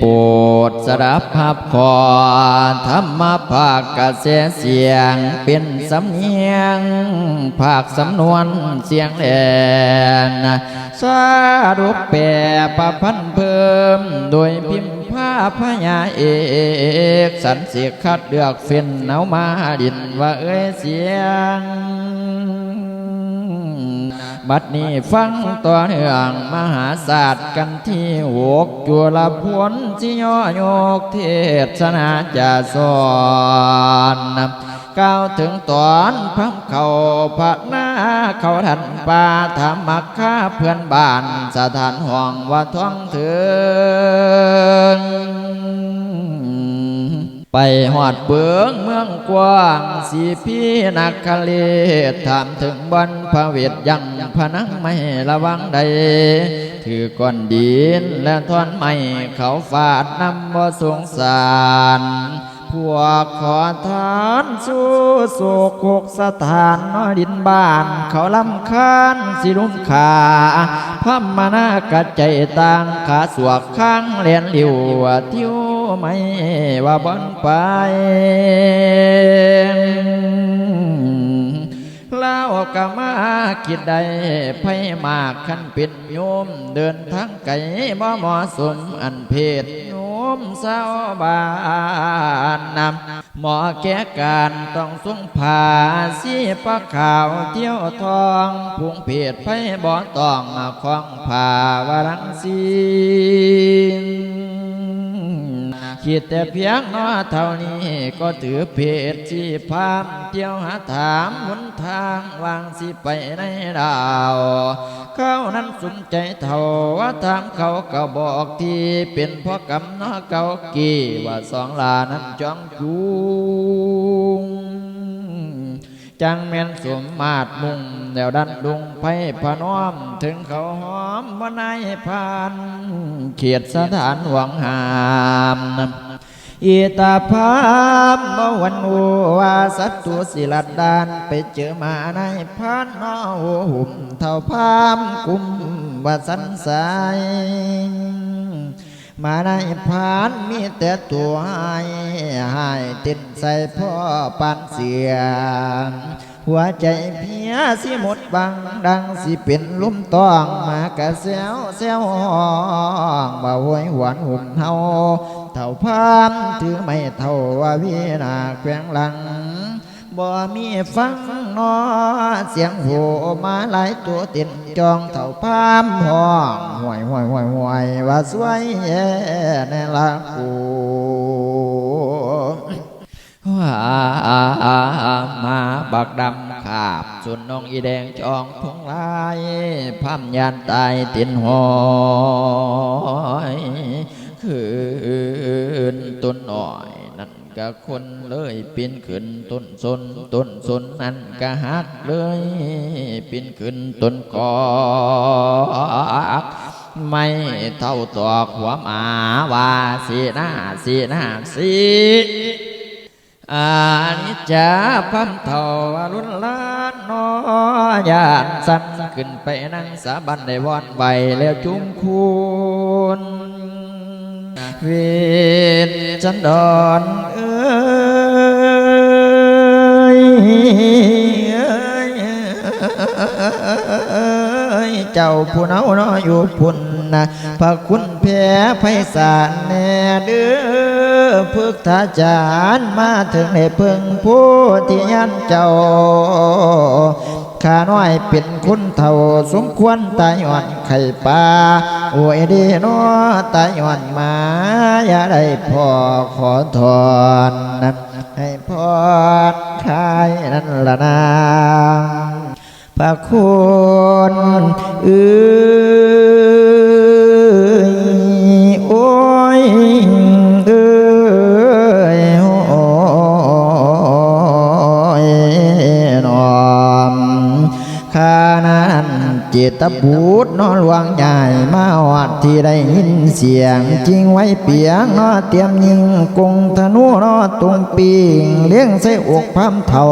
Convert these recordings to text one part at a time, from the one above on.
โปรดสดับภาพขอธรรมภาคกระแสเสียง เป็นสำเนียง ภาคสำนวนเสียงแหลนสารุปแปรประพันเพิ่ม โดยพิมพ์ผ้าพญาเอกสันเสียคัดเลือกเฟ้นเอามาดินว่าเอ้ยเสียง บัดนี้ฟังต่อเนื่องมหาศาสตร์กันที่หกจุลพลที่ย่อยกเทศนาจะสอนกล่าวถึงตอนพัมเขาพระนาเขาทันปาธรรมักข้าเพื่อนบ้านสถานห้องว่าท้องถึง ไปหอดเบืองเมืองกว้างสีพี่นักคาเลศถามถึงบนพระเวทยังพนังไม่ระวังใด ถือก้อนดินและท่อนไม้เขาฟาดนำบ่สงสารพวกขอทานสู้โศกโกกสถานน้อยดินบ้าน เขาลำคาญสิลุมขาพระมนากระใจต่างขาสวกข้างเลียนหลิวทิว ไม่ว่าบนไปเล่าก็มาคิดได้ไผมากขันเป็นโยม เดินทางไกลบ่เหมาะสมอันเพศโยมสาวบ้านนำหมอแก้การต้องสุ่งผ่าสีปะขาวเที่ยวทองพุงเพศไผบ่ต้องของผ่าวรังสี คิดแต่เพียงน้อเท่านี้ก็ถือเพศชีพามเที่ยวหาถามหนทางวางสิไปในดาว เขานั้นสนใจเท่าว่าถามเขาก็บอกที่เป็นพ่อกำน้อเก่ากี่ว่าสองลานั้นจองจูงจังแม่นสมมาตรมุ่งแนวดันดุงไพ่พน้อม ถึงเขาหอมว่านายพาน เขียดสถานหวังหาม อีตาพามบ่วันโอว่าสัตตุสิลัดดานไปเจอมาในพานนอหุ่มเท่าพามกุมว่าสันสายมาในพานมีแต่ตัวให้ให้ติดใส่พ่อปานเสียง หัวใจเพียสิหมดบังดังสิเป็นลุ่มต้องมากะเซวเซวห้องบ่หวยหวนหุ่มเฮาเท่าพามถือไม่เท่าว่าวีนาแขวงหลังบ่มีฟังนอเสียงโหมาหลายตัวติดจองเท่าพามห้องห่วยห่วยห่วยห่วยว่าสวยแย่ในละกู มาบักดำขาบส่วนนองอีแดงจองพงลายพามยานตายตินหอยคืนต้นหน่อยนั่นก็คนเลยปีนขึ้นต้นสนต้นสนนั่นก็หักเลยปีนขึ้นต้นกอกไม่เท่าตอกหัวหมาว่าสีหน้าสีหน้าสี อานิจจาพัมเท่าอรุณลานนอยานสันขึ้นไปนั่งสาบันในวอนใบแล้วจุ้มคุณเวทจันดอนเอ้ยเอ้ยเจ้าผู้เนาเนาะอยู่พุ่นนะพระคุณแผ่ไพศาลแน่เด้อ พึกทาจารย์มาถึงในเพึงผู้ที่ยันเจ้าข้าน้อยเป็นคุณเท่าสมควรตายอ่อนไข่ปลาโอ้ยดีนาะตายอ่อนมาอย่าได้พอขอทอนให้พอคายนั่นละนาพระคุณเอ้ย จตบูดนอนวงใหญ่มาวัดที่ได้ยินเสียงจริงไว้เปียงนอเตรียมยิงกงธนูนอตุงปีงเลี้ยงใส่อกพัมเถา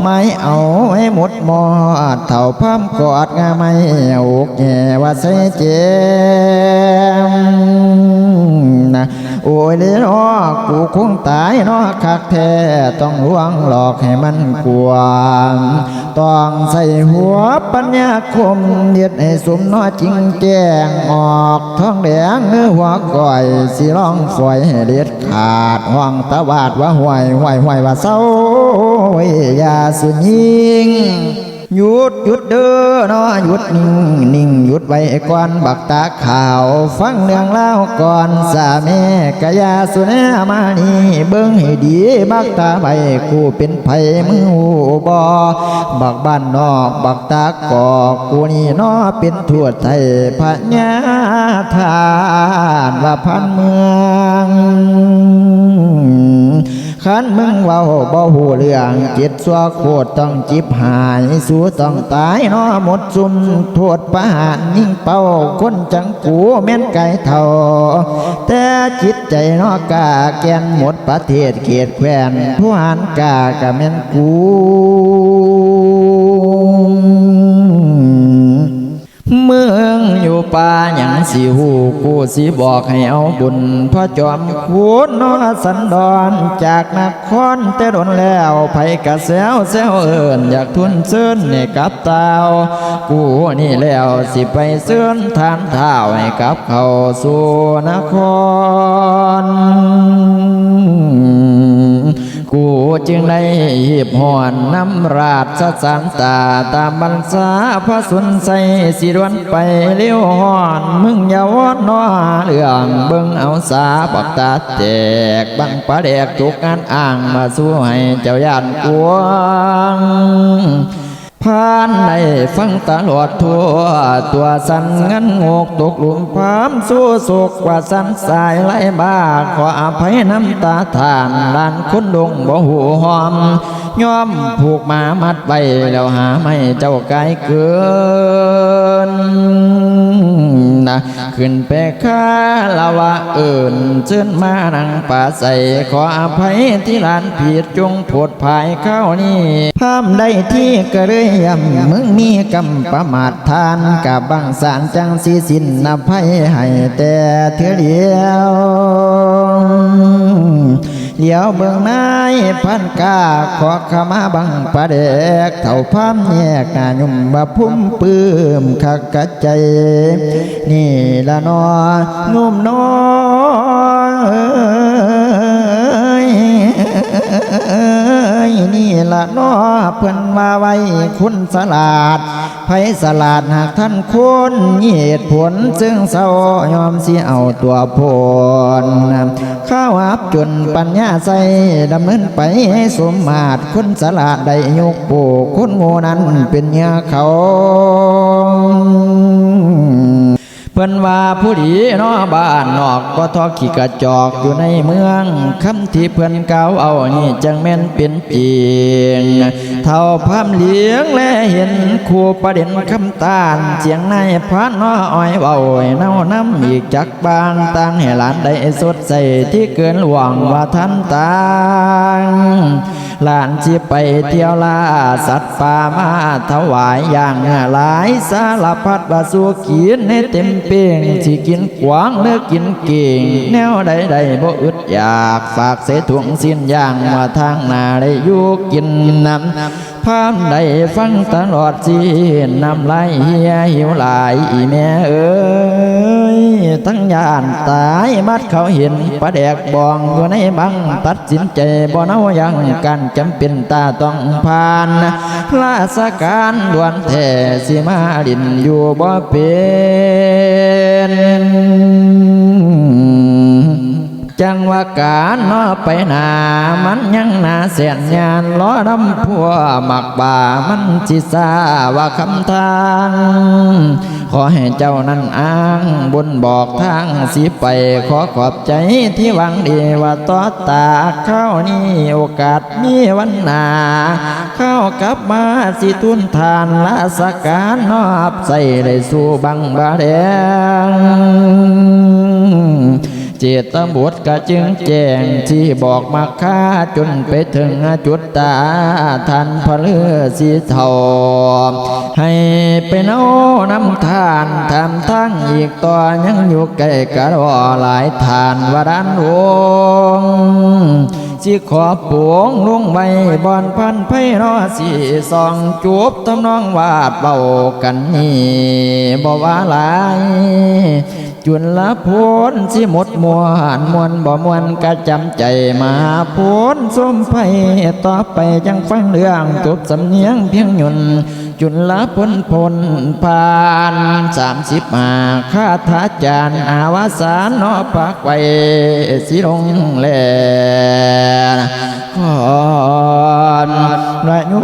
ไม่เอาให้หมดหมอดเถาพัมกอดงาไม่อกแง่ว่าใส่เจม นะโอ้ยเด้อกูคงตายนาะคักแท้ต้องลวงหลอกให้มันกลัวต้องใส่หัวปัญญาคมเดียดให้สมนาะจริงแจ้งออกท้องแดงเนื้อหัวก่อยสิร้องฝอยให้เด็ดขาดห้องตะวาดว่าห่วยห่วยห่วยว่าเศร้าว้ยอย่าสุยิง หยุดหยุดเด้อเนาะหยุดนิ่งนิ่งหยุดไว้ก่อนบักตาข่าว ฟังเรื่องเล่าก่อนสาแม่กะยาสุนมานี่เบิ่งให้ดีบักตาใบกูเป็นไผมึงหูบอบักบ้านนอกบักตากอกกูนี่เนาะเป็นทวดไทยพญาทานว่าพันเมือง ขันมึงเว้าบ่หูเรื่องจิตสัวโคตรต้องจิบหายสู้ต้องตายนอหมดซุมโทษประหารยิ่งเป้าคนจังกูแม่นไก่เท่าแต่จิตใจนอกาแกนหมดประเทศเกียดแควนผู้หานกากะแม่นกู ป่าหยังสิหูกูสิบอกให้เอาบุญพระจอมคูนนอสันดอนจากนครแต่ดนแล้วไผกะแซวแซวเอินอยากทุนเสื้นให้กับเตากูนี่แล้วสิไปเสื้นทานเท้าให้กับเขาสู่นคร จึงได้หีบหอนน้ำราดสะสันตาตามบรรษาพระสุนใสสิรวนไปเลี้ยวหอนมึงอย่าวอนนอเรื่องเบิ่งเอาสาปักตาแตกบังปลาแดกทุกงานอ่างมาสู้ให้เจ้าย่านกวง ผ่านในฟังตลอดทั่ว ตัวสันเงินงกตกหลุมพามสู้สุกกว่าสันสายไหลบ้าขออภัยน้ำตาทานลานคนดงบ่หูหอมยอมผูกมามัดไว้แล้วหาไม่เจ้าไกลเกิน ขึ้นไปข้าลาวะเอิ่นเชิญมานังป่าใสขออภัยที่ลานผิดจงผดภายเข้านี่พามได้ที่กระเรยยำมึงมีกำประมาททานกับบังสารจังสีสินอภัยให้แต่เธอเดียว เดี๋ยวเบื้องนายพันกาขอขมาบังประเดกเท่าพามแยกนายุ่มบะพุ่มปื้มคักกะใจ นี่ละนองุ่มน้อยนี่ละนอเพิ่นมาไว้คุณสลาด ไผสลาดหากท่านคนเหตุผลซึ่งเศร้ายอมสิเอาตัวพลข้าวอับจนปัญญาใสดำเนินไปให้สมมาตรคุณสลาดได้ยกปูคุณโงนั้นเป็นเมียเขา เพิ่นว่าผู้ดีนาะบ้านนอกก็ทอขี้กระจอกอยู่ในเมืองคำที่เพิ่นเก่าเอานี่จังแม่นเป็นจริงเท่าพามเลี้ยงและเห็นครูประเด็นคำตานเสียงในพานนออ้อยเบาเน่าน้ำอีกจักบางต่างให้หลานได้สดใสที่เกินหวังว่าท่านตาง หลานสิไปเที่ยวล่าสัตว์ป่ามาถวายอย่างหลายสารพัดว่าสู้กินให้เต็มเปียงสิกินกวางเนื้อกินเก่ง แนวใดใดบ่อึดอยากฝากเสถุงสิ้นอย่างมาทางนาได้อยู่กินน้ำพามได้ฟังตลอดสิน้ำไหลเฮียหิวหลายอีแม่เอ้ย ทั้งยานตายมัดเขาเห็นประแดกบองอยู่ในบังตัดสินใจบ่เนายังกันจำเป็นตาต้องผ่านลาสการดวนแท่สิมาดินอยู่บ่เป็น จังว่าการนอไปหนามันยังนาเสียนยานล้อดำพัวหมักบ่ามันจิซาว่าคำทาง ขอให้เจ้านั้นอ้างบนบอกทางสิไปขอขอบใจที่หวังดีว่าต่อตาเข้านี่โอกาสมีวันหนาเข้ากลับมาสิทุนทานลาสการนอบใส่ได้สู่บังบาแดง เจตบุตรก็จึงแจ้งที่บอกมาค่าจนไปถึงจุดตาทันพระเลือสีเทาให้เป็นอาน้ำทานทำทั้งอีกต่อยังอยู่ใกล้กะรอหลายทานวรันวงสิขอปวงลุงไว้บอนพันไพรอสีสองจูบทำนองวาดเบากันนี่บ่ว่าหลาย จุนละพ้นสิหมดมวนมวนบ่มวนกะจำใจมาพ้นสมไฟต่อไปจังฟังเรื่องจบสำเนียงเพียงหยุนจุนละพ้นพ้นผ่านสามสิบมาคาถาจารย์อาวาสานนอปักไว้สิลงแลก่อนระยุ